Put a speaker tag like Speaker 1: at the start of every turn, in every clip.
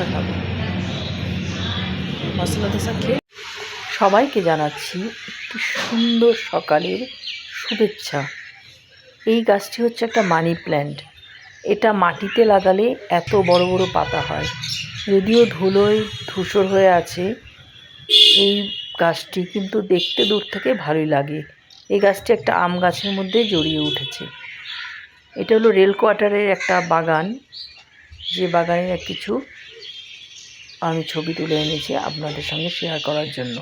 Speaker 1: দোসা খাব। মশলা দোসা খেয়ে সবাইকে জানাচ্ছি একটি সুন্দর সকালের শুভেচ্ছা। এই গাছটি হচ্ছে একটা মানি প্ল্যান্ট। এটা মাটিতে লাগালে এত বড় বড় পাতা হয়। যদিও ধুলোয় ধূসর হয়ে আছে, এই গাছটি কিন্তু দেখতে দূর থেকে ভালোই লাগে। এই গাছটি একটা আম গাছের মধ্যে জড়িয়ে উঠেছে। এটা হলো রেল কোয়ার্টারের একটা বাগান। যে বাগানের কিছু আমি ছবি তুলে এনেছি আপনাদের সঙ্গে শেয়ার করার জন্য।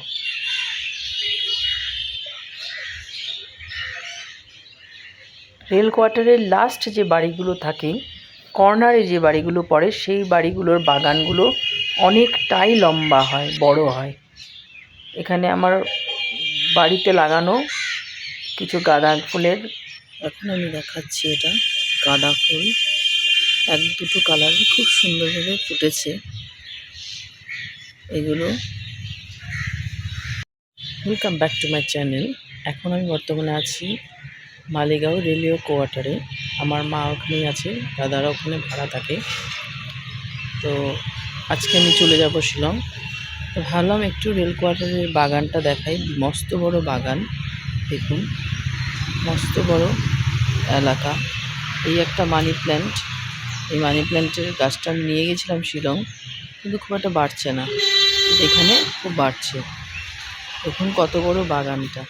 Speaker 1: রেল কোয়ার্টারের লাস্ট যে বাড়িগুলো থাকে কর্নারে যে বাড়িগুলো পড়ে, সেই বাড়িগুলোর বাগানগুলো অনেকটাই লম্বা হয়, বড় হয়। এখানে আমার বাড়িতে লাগানো কিছু গাঁদা ফুলের, এখন আমি দেখাচ্ছি এটা, গাঁদা ফুল। এক দুটো কালার খুব সুন্দরভাবে ফুটেছে। এগুলো। Welcome back to my channel এখন আমি বর্তমানে আছি মালেগাঁও রেলওয়ে কোয়ার্টারে। আমার মা ওখানেই আছে, দাদারা ওখানে ভাড়া থাকে। তো আজকে আমি চলে যাব শিলং। তো ভাবলাম একটু রেল কোয়ার্টারের বাগানটা দেখাই। মস্ত বড় বাগান, দেখুন। মস্ত বড় এলাকা। এই একটা মানি প্ল্যান্ট এই মানি প্ল্যান্টের গাছটা আমি নিয়ে গেছিলাম শিলং, কিন্তু খুব একটা বাড়ছে না। এখানে খুব বাড়ছে। দেখুন কত বড় বাগানটা।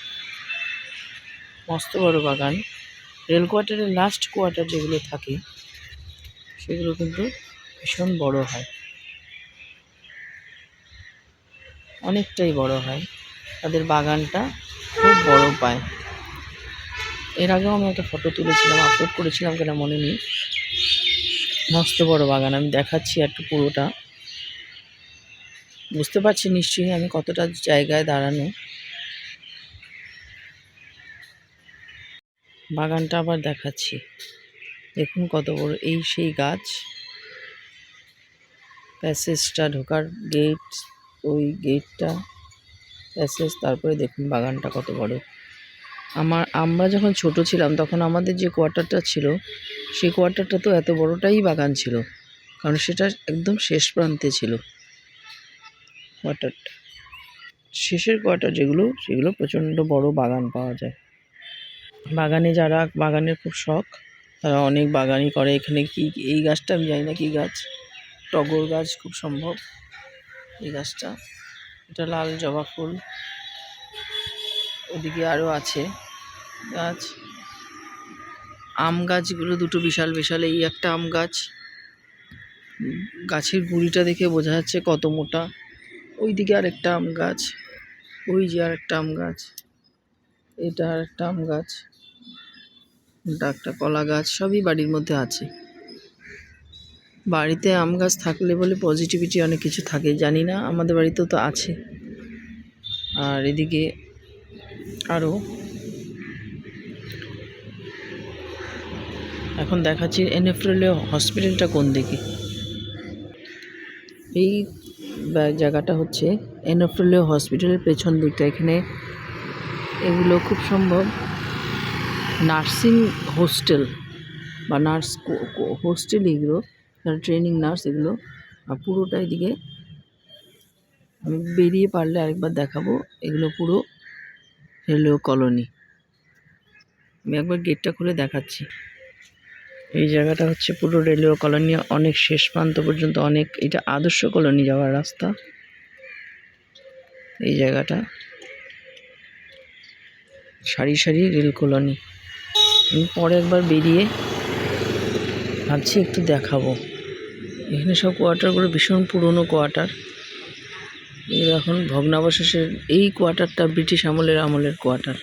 Speaker 1: মস্ত বড় বাগান। রেল কোয়ার্টারের লাস্ট কোয়ার্টার যেগুলো থাকে, সেগুলো কিন্তু ভীষণ বড় হয়। অনেকটাই বড় হয়। তাদের বাগানটা খুব বড় পায়। এর আগেও আমি একটা ফটো তুলেছিলাম আপলোড করেছিলাম কেন মনে নেই। মস্ত বড় বাগান। আমি দেখাচ্ছি একটু পুরোটা। বুঝতে পারছি নিশ্চয়ই আমি কতটা জায়গায় দাঁড়ানো। বাগানটা আবার দেখাচ্ছি। দেখুন কত বড় এই সেই গাছ। প্যাসেজটা ঢোকার গেট ওই গেটটা প্যাসেজ, তারপরে দেখুন বাগানটা কত বড়। আমার, আমরা যখন ছোট ছিলাম তখন আমাদের যে কোয়ার্টারটা ছিল, সেই কোয়ার্টারটা তো এত বড়টাই বাগান ছিল। কারণ সেটা একদম শেষ প্রান্তে ছিল। কোয়ার্টারটা শেষের কোয়ার্টার যেগুলো, সেগুলো প্রচণ্ড বড় বাগান পাওয়া যায়। বাগানে যারা, বাগানের খুব শখ, তারা অনেক বাগানই করে। এখানে কি, এই গাছটা আমি জানি না কি গাছ। টগর গাছ খুব সম্ভব। এই গাছটা। এটা লাল জবা ফুল। ওদিকে আরও আছে গাছ। আম গাছগুলো দুটো বিশাল বিশাল। এই একটা আম গাছ। গাছের গুঁড়িটা দেখে বোঝা যাচ্ছে কত মোটা। ওইদিকে আর একটা আম গাছ। ওই যে আর একটা আম গাছ। এটা আর একটা আম গাছ। এটা একটা কলা গাছ। সবই বাড়ির মধ্যে আছে। বাড়িতে আম গাছ থাকলে বলে পজিটিভিটি অনেক কিছু থাকে, জানি না। আমাদের বাড়িতেও তো আছে। আর এদিকে আরও এখন দেখাচ্ছি এনএফ্রেলে হসপিটালটা কোন দিকে? এই জায়গাটা হচ্ছে এনএফ্রেলে হসপিটালের পেছন দিকটা। এখানে এগুলো খুব সম্ভব। নার্সিং হোস্টেল বা নার্স হোস্টেল এগুলো ট্রেনিং নার্স এগুলো, আর পুরোটা এদিকে আমি বেরিয়ে পারলে আরেকবার দেখাবো। এগুলো পুরো রেলওয়ে কলোনি। আমি একবার গেটটা খুলে দেখাচ্ছি। এই জায়গাটা হচ্ছে পুরো রেলওয়ে কলোনি, অনেক শেষ প্রান্ত পর্যন্ত অনেক এটা আদর্শ কলোনি যাওয়ার রাস্তা। এই জায়গাটা সারি সারি রেল কলোনি। আমি পরে একবার বেরিয়ে ভাবছি একটু দেখাবো। এখানে সব কোয়ার্টারগুলো ভীষণ পুরনো কোয়ার্টার এখন ভগ্নাবশেষের এই কোয়ার্টারটা ব্রিটিশ আমলের আমলের কোয়ার্টার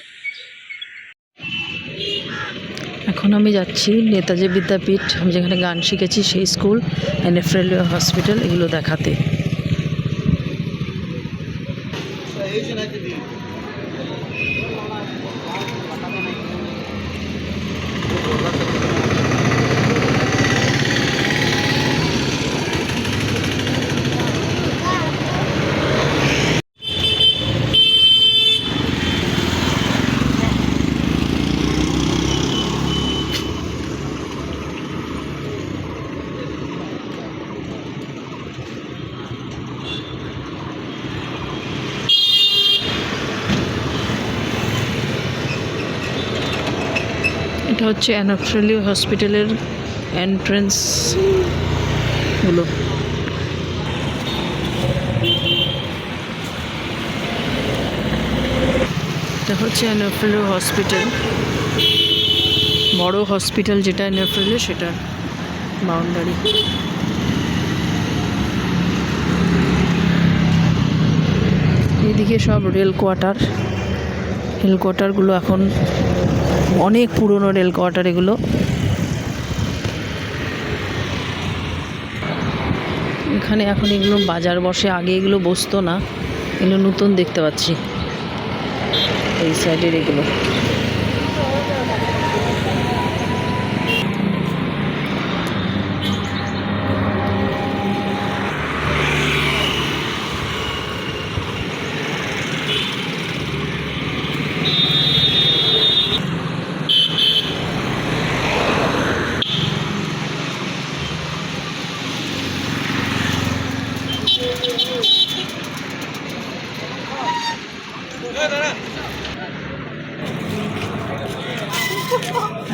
Speaker 1: এখন আমি যাচ্ছি নেতাজি বিদ্যাপীঠ। আমি যেখানে গান শিখেছি, সেই স্কুল এনএফরেল হসপিটাল, এগুলো দেখাতে। হচ্ছে অ্যানাফ্রেলি হসপিটালের এন্ট্রেন্সগুলো এটা হচ্ছে অ্যানাফ্রেলি হসপিটাল বড় হসপিটাল যেটা অ্যানাফ্রেলি সেটার বাউন্ডারি এদিকে সব রেল কোয়ার্টার রেল কোয়ার্টারগুলো এখন অনেক পুরনো রেল কোয়ার্টার এগুলো। এখানে এখন এগুলো বাজার বসে, আগে এগুলো বসতো না। এগুলো নতুন দেখতে পাচ্ছি। এই সাইডের এগুলো।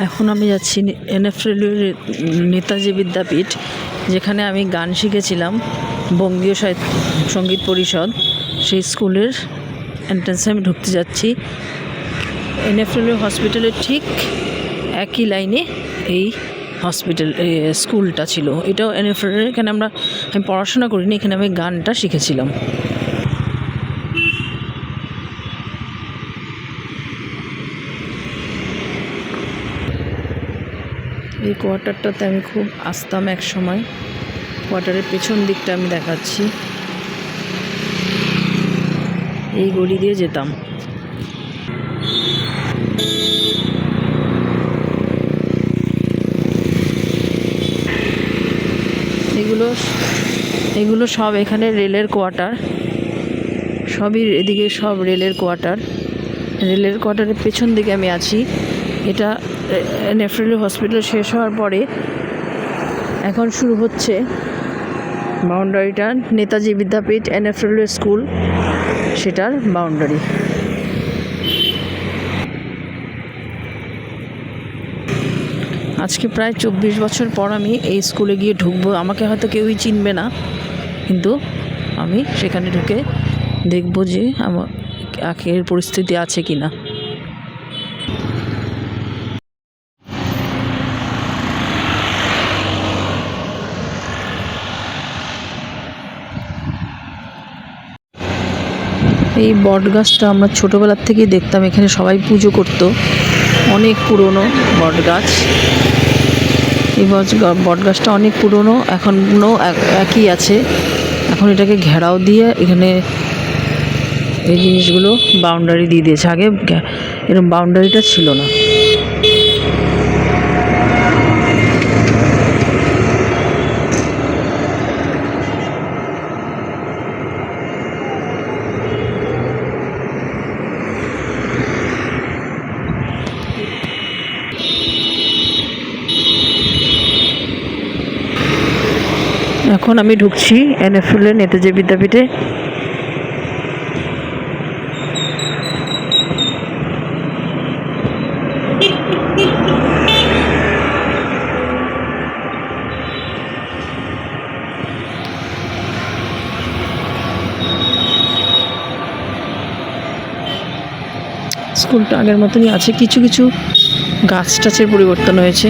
Speaker 1: এখন আমি যাচ্ছি এনএফরেলের নেতাজি বিদ্যাপীঠ, যেখানে আমি গান শিখেছিলাম বঙ্গীয় সাহিত্য সংগীত পরিষদ। সেই স্কুলের এন্ট্রান্সে আমি ঢুকতে যাচ্ছি। এনএফরেলের হসপিটালের ঠিক একই লাইনে এই হসপিটাল স্কুলটা ছিল। এটাও এনএফরেলের এখানে আমরা আমি পড়াশোনা করিনি, এখানে আমি গানটা শিখেছিলাম। এই কোয়ার্টারটাতে আমি খুব আসতাম এক সময়। কোয়ার্টারের পেছন দিকটা আমি দেখাচ্ছি। এই গলি দিয়ে যেতাম। এগুলো এগুলো সব এখানে রেলের কোয়ার্টার। সবই এদিকে সব রেলের কোয়ার্টার। রেলের কোয়ার্টারের পেছন দিকে আমি আছি। এটা নেফ্রেলি হসপিটাল শেষ হওয়ার পরে এখন শুরু হচ্ছে বাউন্ডারিটা, Netaji Vidyapith NF rail school, সেটার বাউন্ডারি। আজকে প্রায় চব্বিশ বছর পর আমি এই স্কুলে গিয়ে ঢুকবো। আমাকে হয়তো কেউই চিনবে না, কিন্তু আমি সেখানে ঢুকে দেখব যে আমার এর পরিস্থিতি আছে কি না এই বট গাছটা আমরা ছোটোবেলার থেকেই দেখতাম, এখানে সবাই পুজো করতো। অনেক পুরনো বট গাছ। এই বট গাছটা অনেক পুরনো, এখনও একই আছে। এখন এটাকে ঘেরাও দিয়ে এখানে এই জিনিসগুলো বাউন্ডারি দিয়ে দিয়েছে। আগে এরকম বাউন্ডারিটা ছিল না। এখন আমি ঢুকছি এনএফএলের নেতাজি বিদ্যাপীঠে। স্কুলটা আগের মতনই আছে, কিছু কিছু গাছ টাছের পরিবর্তন হয়েছে।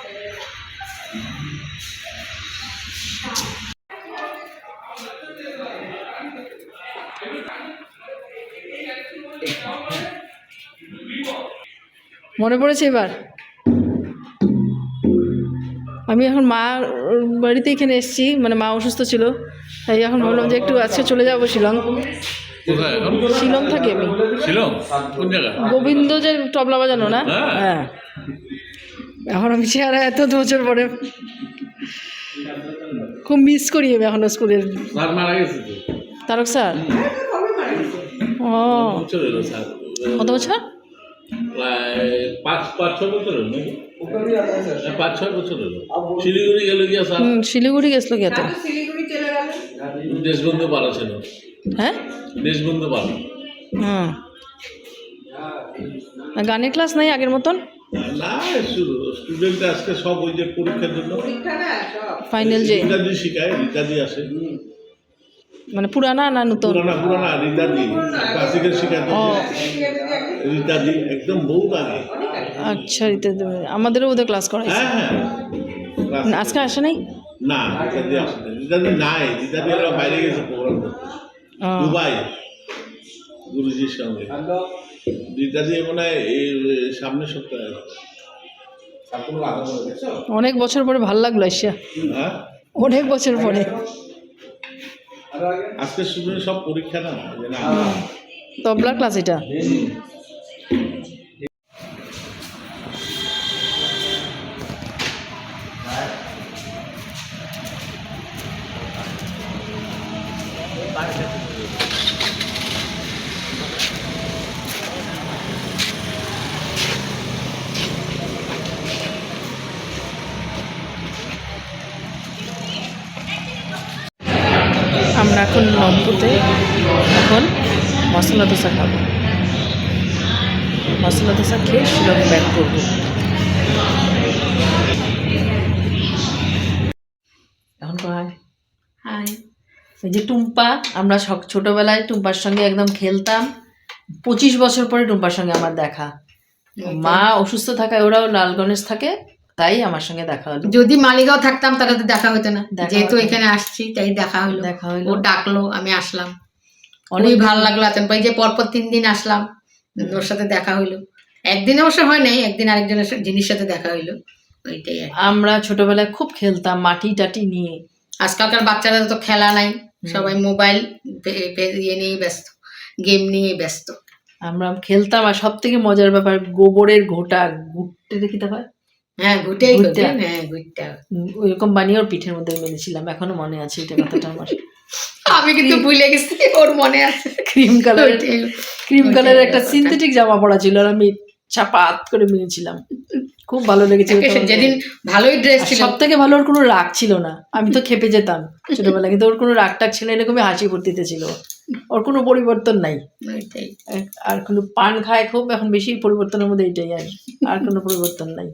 Speaker 1: মনে পড়েছে এবার? আমি এখন মা বাড়িতে এখানে এসেছি মানে মা অসুস্থ ছিল তাই এখন বললাম যে একটু আজকে চলে যাব শিলং। শিলং থাকি আমি।
Speaker 2: শিলং? কোন জায়গা?
Speaker 1: গোবিন্দ যে তবলা বাজানো না?
Speaker 2: হ্যাঁ।
Speaker 1: হ্যাঁ। এখন আমি চেহারা এত বছর পরে। খুব মিস করি আমি এখনও স্কুলের তারক স্যার? ও।
Speaker 2: স্যার?
Speaker 1: কত বছর?
Speaker 2: শিলিগুড়ি গেল গিয়া স্যার?
Speaker 1: শিলিগুড়ি গেছিল কি এত
Speaker 2: দেশবন্ধু পাড়া ছিল
Speaker 1: হ্যাঁ?
Speaker 2: দেশবন্ধু পাড়া
Speaker 1: হুম। গানের ক্লাস নাই আগের মতন?
Speaker 2: না স্টুডেন্ট আজকে সব ওই যে পরীক্ষার জন্য
Speaker 1: ফাইনাল যে?
Speaker 2: রীতাদি শিখায় রীতাদি আসে।
Speaker 1: মানে পুরানা না নতুন?
Speaker 2: পুরানা পুরানা রীতাদি। ক্লাসিক্যাল শিখায় রীতাদি একদম বহুত আগে।
Speaker 1: আচ্ছা রীতা দেবে। আমাদেরও ওদের ক্লাস করাইছে
Speaker 2: হ্যাঁ হ্যাঁ।
Speaker 1: আজকে আসে নাই?
Speaker 2: না রীতাদি আসে না রীতাদি নাই। রীতাদি বাইরে গেছে প্রোগ্রাম দুবাই। গুরুজির সঙ্গে। রীতাদি মনে হয় এই সামনের সপ্তাহে
Speaker 1: অনেক বছর পরে ভালো লাগল আসিয়া
Speaker 2: হ্যাঁ?
Speaker 1: অনেক বছর পরে।
Speaker 2: আজকে শুধু সব পরীক্ষা না
Speaker 1: তবলা ক্লাস এটা? এখন নম্বুতে এখন মশলা দোসা খাব। মশলা দোসা খেয়ে শিলং ব্যাক করব। এখন হাই। ওই যে টুম্পা আমরা ছোটবেলায় টুম্পার সঙ্গে একদম খেলতাম। পঁচিশ বছর পরে টুম্পার সঙ্গে আমার দেখা। মা অসুস্থ থাকায় ওরাও লালগণেজ থাকে। তাই আমার সঙ্গে দেখা হলো।
Speaker 3: যদি মালিগাঁও থাকতাম তাহলে তো দেখা হতো না। যেহেতু এখানে আসছি তাই দেখা হলো
Speaker 1: দেখা হলো
Speaker 3: ও ডাকলো আমি আসলাম।
Speaker 1: অনেক
Speaker 3: ভালো লাগল আছেন এই যে পরপর তিন দিন আসলাম ওর সাথে দেখা হইল। একদিন অবশ্য হয় নাই একদিন আরেকজনের জিনিস সাথে দেখা হইল। ওইটাই
Speaker 1: আমরা ছোটবেলায় খুব খেলতাম মাটি টাটি নিয়ে।
Speaker 3: আজকালকার বাচ্চারা তো খেলা নাই সবাই মোবাইল ইয়ে নিয়ে ব্যস্ত গেম নিয়ে ব্যস্ত।
Speaker 1: আমরা খেলতাম আর সব থেকে মজার ব্যাপার গোবরের ঘোটা ঘুরতে দেখিতে হয়।
Speaker 3: হ্যাঁ ঘুটেই। হ্যাঁ ঘুরতে
Speaker 1: ওইরকম বানিয়ে ওর পিঠের মধ্যে মেরেছিলাম এখনও মনে আছে এটা কথাটা আমার।
Speaker 3: আমি কিন্তু ভুলে গেছি ওর মনে আছে।
Speaker 1: ক্রিম কালারের ক্রিম কালারের একটা। সিনথেটিক জামা পরা ছিল আর আমি চাপাত করে মেরেছিলাম খুব ভালো লেগেছিল
Speaker 3: যেদিন ভালোই ড্রেস ছিল
Speaker 1: সব থেকে ভালো ওর কোনো রাগ ছিল না। আমি তো খেপে যেতাম ছোটবেলা কিন্তু ওর কোনো রাগ টাগ ছিল এরকমই হাসি ফুর্তিতে ছিল ওর। কোনো পরিবর্তন নাই। আর কোনো পান খায় খুব এখন বেশি পরিবর্তনের মধ্যে এটাই আর আর কোনো পরিবর্তন নাই।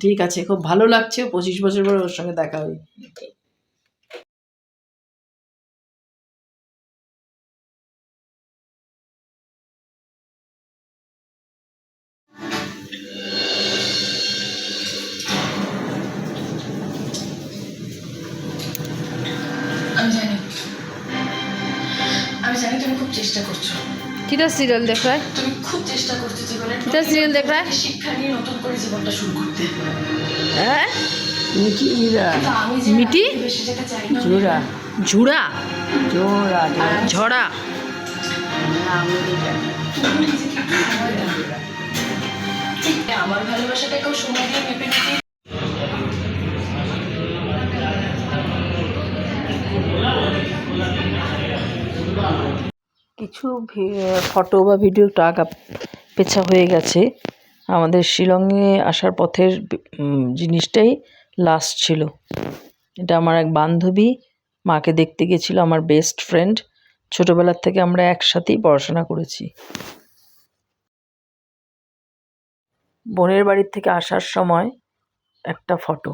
Speaker 1: ঠিক আছে, খুব ভালো লাগছে, পঁচিশ বছর পরে ওর সঙ্গে দেখা হয়
Speaker 4: আমি জানি। আমি খুব চেষ্টা করছ।
Speaker 1: কিটা সিরিয়াল দেখ রায়
Speaker 4: তুমি খুব চেষ্টা করছ জীবনে।
Speaker 1: কিটা সিরিয়াল দেখ রায়
Speaker 4: শিক্ষা নিয়ে নতুন করে জীবনটা শুরু করতে।
Speaker 1: হ্যাঁ?
Speaker 5: মিটি ইরা।
Speaker 1: মিটি?
Speaker 5: জোড়া।
Speaker 1: ঝুড়া?
Speaker 4: আমার ভালোবাসাটাকেও সময় দিয়ে মেপে
Speaker 1: কিছু ফটো বা ভিডিও টাক পেছা হয়ে গেছে। আমাদের শিলংয়ে আসার পথের জিনিসটাই লাস্ট ছিল। এটা আমার এক বান্ধবী, মাকে দেখতে গেছিল, আমার বেস্ট ফ্রেন্ড ছোটোবেলার থেকে আমরা একসাথেই পড়াশোনা করেছি। বোনের বাড়ির থেকে আসার সময় একটা ফটো।